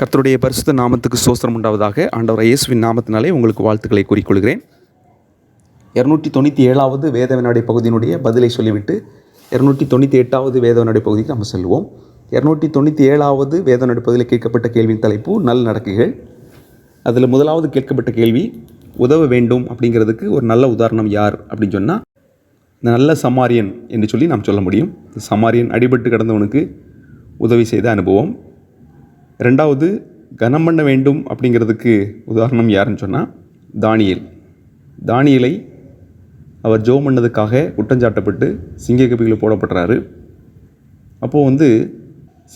கர்த்தருடைய பரிசுத்த நாமத்துக்கு சோஸ்திரம் உண்டாவதாக. ஆண்டவர் இயேசுவின் நாமத்தினாலே உங்களுக்கு வாழ்த்துக்களை கூறிக்கொள்கிறேன். இரநூற்றி தொண்ணூற்றி ஏழாவது வேத வினாடி பகுதியினுடைய பதிலை சொல்லிவிட்டு இரநூற்றி தொண்ணூற்றி எட்டாவது வேத வினாடி பகுதிக்கு நம்ம செல்வோம். இரநூற்றி தொண்ணூற்றி ஏழாவது வேத வினாடி பகுதியில் கேட்கப்பட்ட கேள்வியின் தலைப்பு நல் நடக்கைகள். அதில் முதலாவது கேட்கப்பட்ட கேள்வி உதவ வேண்டும் அப்படிங்கிறதுக்கு ஒரு நல்ல உதாரணம் யார் அப்படின்னு சொன்னால் நல்ல சமாரியன் என்று சொல்லி நாம் சொல்ல முடியும். இந்த சமாரியன் அடிபட்டு கிடந்தவனுக்கு உதவி செய்த அனுபவம். ரெண்டாவது கனம் பண்ண வேண்டும் அப்படிங்கிறதுக்கு உதாரணம் யாருன்னு சொன்னால் தானியல். தானியலை அவர் ஜோ பண்ணதுக்காக குற்றஞ்சாட்டப்பட்டு சிங்க சிங்கக்கபியில் போடப்படுறாரு அப்போது வந்து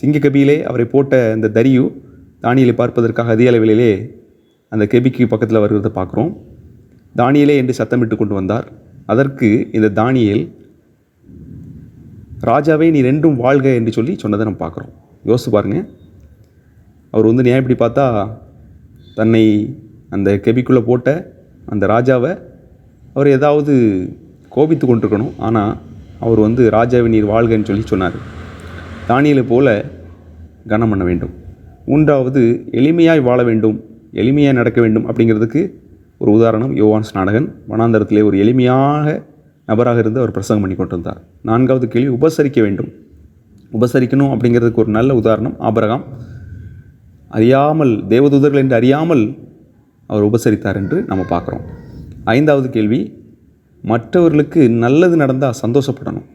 சிங்கக்கபியிலே அவரை போட்ட இந்த தரியு தானியலை பார்ப்பதற்காக அதிக அளவிலே அந்த கெபிக்கு பக்கத்தில் வருகிறத பார்க்குறோம். தானியலே என்று சத்தமிட்டு கொண்டு வந்தார். அதற்கு இந்த தானியல் ராஜாவே நீ ரெண்டும் வாழ்க என்று சொல்லி சொன்னதை நம்ம பார்க்குறோம். யோசிச்சு பாருங்கள் அவர் வந்து நியாயப்படி பார்த்தா தன்னை அந்த கெபிக்குள்ளே போட்ட அந்த ராஜாவை அவர் ஏதாவது கோபித்து கொண்டிருக்கணும். ஆனால் அவர் வந்து ராஜாவை நீர் வாழ்கன்னு சொல்லி சொன்னார். தானியலை போல கனம் பண்ண வேண்டும். மூன்றாவது எளிமையாய் வாழ வேண்டும். எளிமையாக நடக்க வேண்டும் அப்படிங்கிறதுக்கு ஒரு உதாரணம் யோவான்ஸ் நாடகன் வனாந்தரத்திலே ஒரு எளிமையாக நபராக இருந்து அவர் பிரசங்கம் பண்ணி கொண்டிருந்தார். நான்காவது கேள்வி உபசரிக்க வேண்டும். உபசரிக்கணும் அப்படிங்கிறதுக்கு ஒரு நல்ல உதாரணம் ஆபரகாம். அறியாமல் தேவதூதர்கள் என்று அறியாமல் அவர் உபசரித்தார் என்று நம்ம பார்க்குறோம். ஐந்தாவது கேள்வி மற்றவர்களுக்கு நல்லது நடந்தால் சந்தோஷப்படணும்.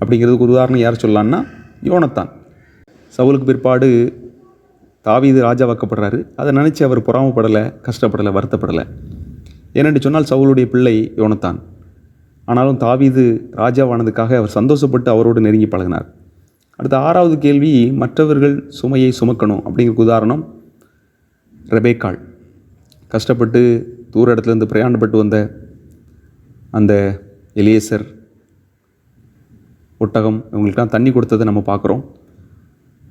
அப்படிங்கிறதுக்கு ஒரு உதாரணம் யார் சொல்லலான்னா யோனத்தான். சவுலுக்கு பிற்பாடு தாவீது ராஜாவாக்கப்படுறாரு. அதை நினச்சி அவர் பொறாமப்படலை கஷ்டப்படலை வருத்தப்படலை. ஏனென்று சொன்னால் சவுளுடைய பிள்ளை யோனத்தான். ஆனாலும் தாவீது ராஜாவானதுக்காக அவர் சந்தோஷப்பட்டு அவரோடு நெருங்கி பழகினார். அடுத்த ஆறாவது கேள்வி மற்றவர்கள் சுமையை சுமக்கணும் அப்படிங்கிற உதாரணம் ரெபேக்காள். கஷ்டப்பட்டு தூர இடத்துலேருந்து பிரயாணப்பட்டு வந்த அந்த எலியேசர் ஒட்டகம் இவங்களுக்கெல்லாம் தண்ணி கொடுத்ததை நம்ம பார்க்குறோம்.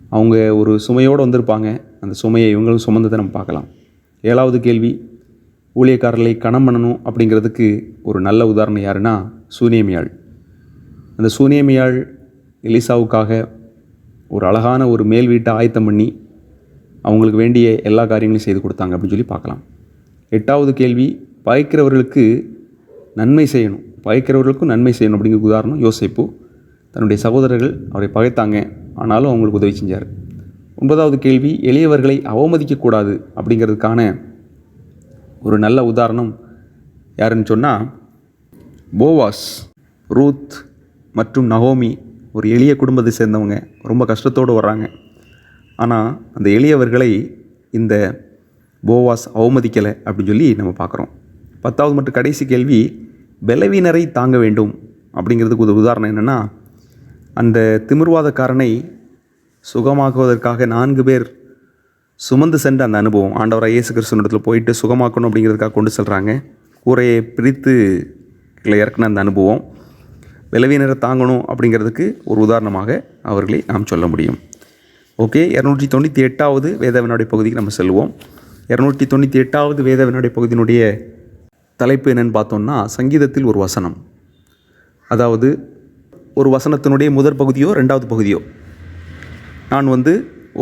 அவங்க ஒரு சுமையோடு வந்திருப்பாங்க. அந்த சுமையை இவங்களும் சுமந்ததை நம்ம பார்க்கலாம். ஏழாவது கேள்வி ஊழியக்காரர்களை கணம் பண்ணணும் அப்படிங்கிறதுக்கு ஒரு நல்ல உதாரணம் யாருன்னா சூனியமியாள். அந்த சூனியமியாள் எலிசாவுக்காக ஒரு அழகான ஒரு மேல் வீட்டை ஆயத்தம் பண்ணி அவங்களுக்கு வேண்டிய எல்லா காரியங்களையும் செய்து கொடுத்தாங்க அப்படின்னு சொல்லி பார்க்கலாம். எட்டாவது கேள்வி பயக்கிறவர்களுக்கு நன்மை செய்யணும். பயக்கிறவர்களுக்கும் நன்மை செய்யணும் அப்படிங்கிற உதாரணம் யோசிப்பு தன்னுடைய சகோதரர்கள் அவரை பகைத்தாங்க ஆனாலும் அவங்களுக்கு உதவி செஞ்சார். ஒன்பதாவது கேள்வி எளியவர்களை அவமதிக்கக்கூடாது அப்படிங்கிறதுக்கான ஒரு நல்ல உதாரணம் யாருன்னு சொன்னால் போவாஸ் ரூத் மற்றும் நகோமி ஒரு எளிய குடும்பத்தை சேர்ந்தவங்க ரொம்ப கஷ்டத்தோடு வர்றாங்க. ஆனால் அந்த எளியவர்களை இந்த போவாஸ் அவமதிக்கலை அப்படின்னு சொல்லி நம்ம பார்க்குறோம். பத்தாவது மற்றும் கடைசி கேள்வி பலவீனரை தாங்க வேண்டும். அப்படிங்கிறதுக்கு ஒரு உதாரணம் என்னென்னா அந்த திமிர்வாதக்காரனை சுகமாக்குவதற்காக நான்கு பேர் சுமந்து சென்ற அந்த அனுபவம் ஆண்டவராக இயேசு கிறிஸ்துவனிடத்தில் போயிட்டு சுகமாக்கணும் அப்படிங்கிறதுக்காக கொண்டு செல்கிறாங்க கூரையை பிரித்து இறக்குன அந்த அனுபவம். பலவீனரை தாங்கணும் அப்படிங்கிறதுக்கு ஒரு உதாரணமாக அவர்களை நாம் சொல்ல முடியும். ஓகே இரநூற்றி தொண்ணூற்றி எட்டாவது வேத வினாடி பகுதிக்கு நம்ம செல்வோம். இரநூற்றி தொண்ணூற்றி எட்டாவது வேத வினாடி பகுதியினுடைய தலைப்பு என்னன்னு பார்த்தோம்னா சங்கீதத்தில் ஒரு வசனம். அதாவது ஒரு வசனத்தினுடைய முதற் பகுதியோ ரெண்டாவது பகுதியோ. நான் வந்து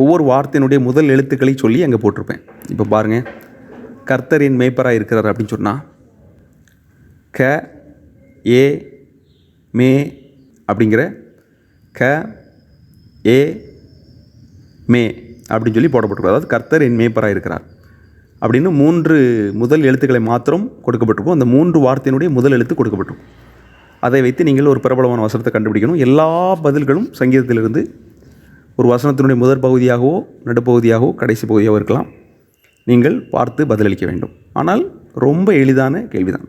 ஒவ்வொரு வார்த்தையினுடைய முதல் எழுத்துக்களை சொல்லி அங்கே போட்டிருப்பேன். இப்போ பாருங்கள் கர்த்தரின் மேய்ப்பராக இருக்கிறார் அப்படின்னு சொன்னால் க ஏ மே அப்படிங்கிற க ஏ மே அப்படின்னு சொல்லி போடப்பட்டிருக்கும் அதாவது கர்த்தர் என் மேய்ப்பராக இருக்கிறார். அப்படின்னு மூன்று முதல் எழுத்துக்களை மாத்திரம் கொடுக்கப்பட்டிருக்கும். அந்த மூன்று வார்த்தையினுடைய முதல் எழுத்து கொடுக்கப்பட்டிருக்கும். அதை வைத்து நீங்கள் ஒரு பிரபலமான வசனத்தை கண்டுபிடிக்கணும். எல்லா பதில்களும் சங்கீதத்திலிருந்து ஒரு வசனத்தினுடைய முதற் பகுதியாகவோ நடுப்பகுதியாகவோ கடைசி பகுதியாகவோ இருக்கலாம். நீங்கள் பார்த்து பதிலளிக்க வேண்டும். ஆனால் ரொம்ப எளிதான கேள்விதான்.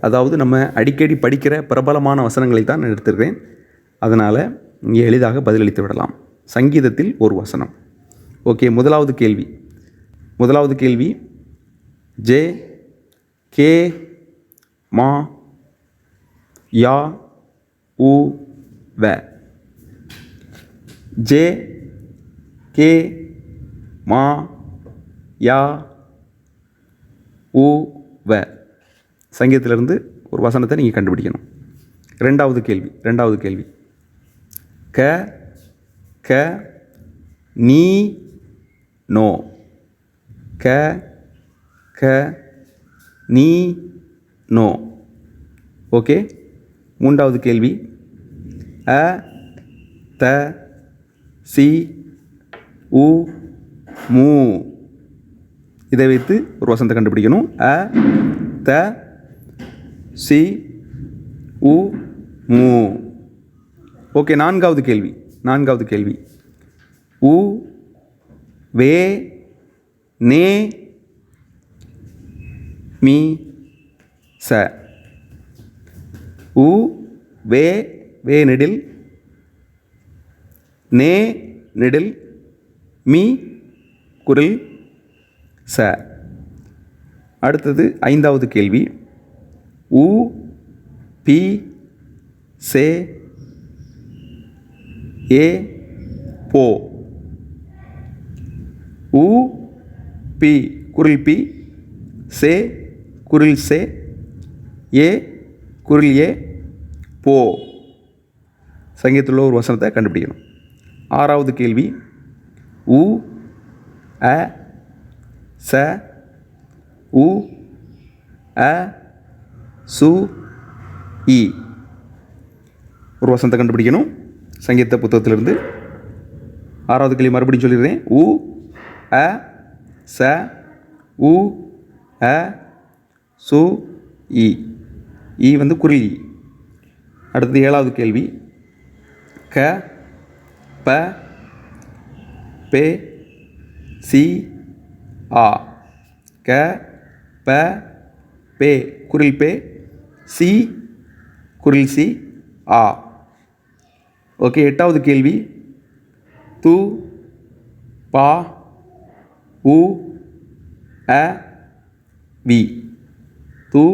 அதாவது நம்ம அடிக்கடி படிக்கிற பிரபலமான வசனங்களை தான் நான் அதனால் இங்கே எளிதாக பதிலளித்து விடலாம். சங்கீதத்தில் ஒரு வசனம். ஓகே முதலாவது கேள்வி. முதலாவது கேள்வி. ஜே கே மா யா உ வ. ஜே கே மா யா உ வ. சங்கீதத்திலிருந்து ஒரு வசனத்தை நீங்கள் கண்டுபிடிக்கணும். ரெண்டாவது கேள்வி ரெண்டாவது கேள்வி. க க நீ நோ. க க நீ நோ. ஓகே? மூன்றாவது கேள்வி. அ த சி உ மூ. இதை வைத்து ஒரு வசனத்தை கண்டுபிடிக்கணும். அ த சி உ மூ. ஓகே நான்காவது கேள்வி நான்காவது கேள்வி. உ வே நே மீ ச. உ வே வே நெடில் நே நெடில் மீ குரல் ச. அடுத்தது ஐந்தாவது கேள்வி. உ பி சே ஏ போ. உ பி குரில் பி சே குரில் சே ஏ குரில் ஏ போ. சங்கீதத்தில் உள்ள ஒரு வசனத்தை கண்டுபிடிக்கணும். ஆறாவது கேள்வி. உ அ ச உ அ சு இ. ஒரு வசனத்தை கண்டுபிடிக்கணும். சங்கீத புத்தகத்திலிருந்து. ஆறாவது கேள்வி மறுபடியும் சொல்லிடுறேன். உ அ ச உ அ சு இ. இ வந்து குருளி அடுத்தது ஏழாவது கேள்வி. க ப பே சி ஆ. க ப பே. குரில் பே. சி குரில் சி ஆ. ஓகே எட்டாவது கேள்வி. து பா உ அ வி. து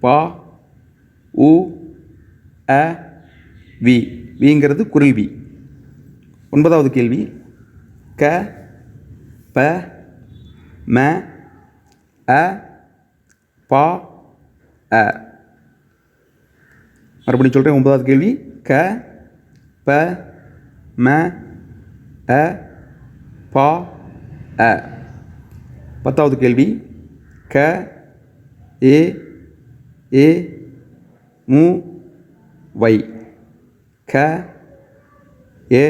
பா உ அ வி. விங்கிறது குரல்வி ஒன்பதாவது கேள்வி. க ப ம அ பா அ. மறுபடியும் சொல்கிறேன் ஒன்பதாவது கேள்வி. க ப ம அ பா அ. பத்தாவது கேள்வி. க ஏ ஏ மு வை. க ஏ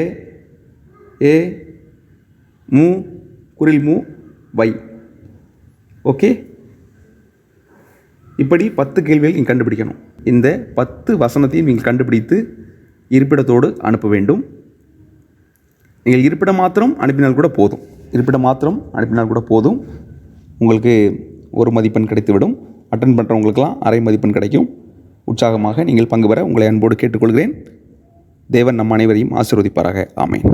ஏ மு குரில் மு வை. ஓகே? இப்படி பத்து கேள்விகள் நீங்கள் கண்டுபிடிக்கணும். இந்த பத்து வசனத்தையும் நீங்கள் கண்டுபிடித்து இருப்பிடத்தோடு அனுப்ப வேண்டும். நீங்கள் இருப்பிடம் மாத்திரம் அனுப்பினால் கூட போதும். இருப்பிடம் மாத்திரம் அனுப்பினால் கூட போதும். உங்களுக்கு ஒரு மதிப்பெண் கிடைத்துவிடும். அட்டன் பண்ணுறவங்களுக்கெல்லாம் அரை மதிப்பெண் கிடைக்கும். உற்சாகமாக நீங்கள் பங்கு பெற உங்களை அன்போடு கேட்டுக்கொள்கிறேன். தேவன் நம் அனைவரையும் ஆசீர்வதிப்பாராக. ஆமேன்.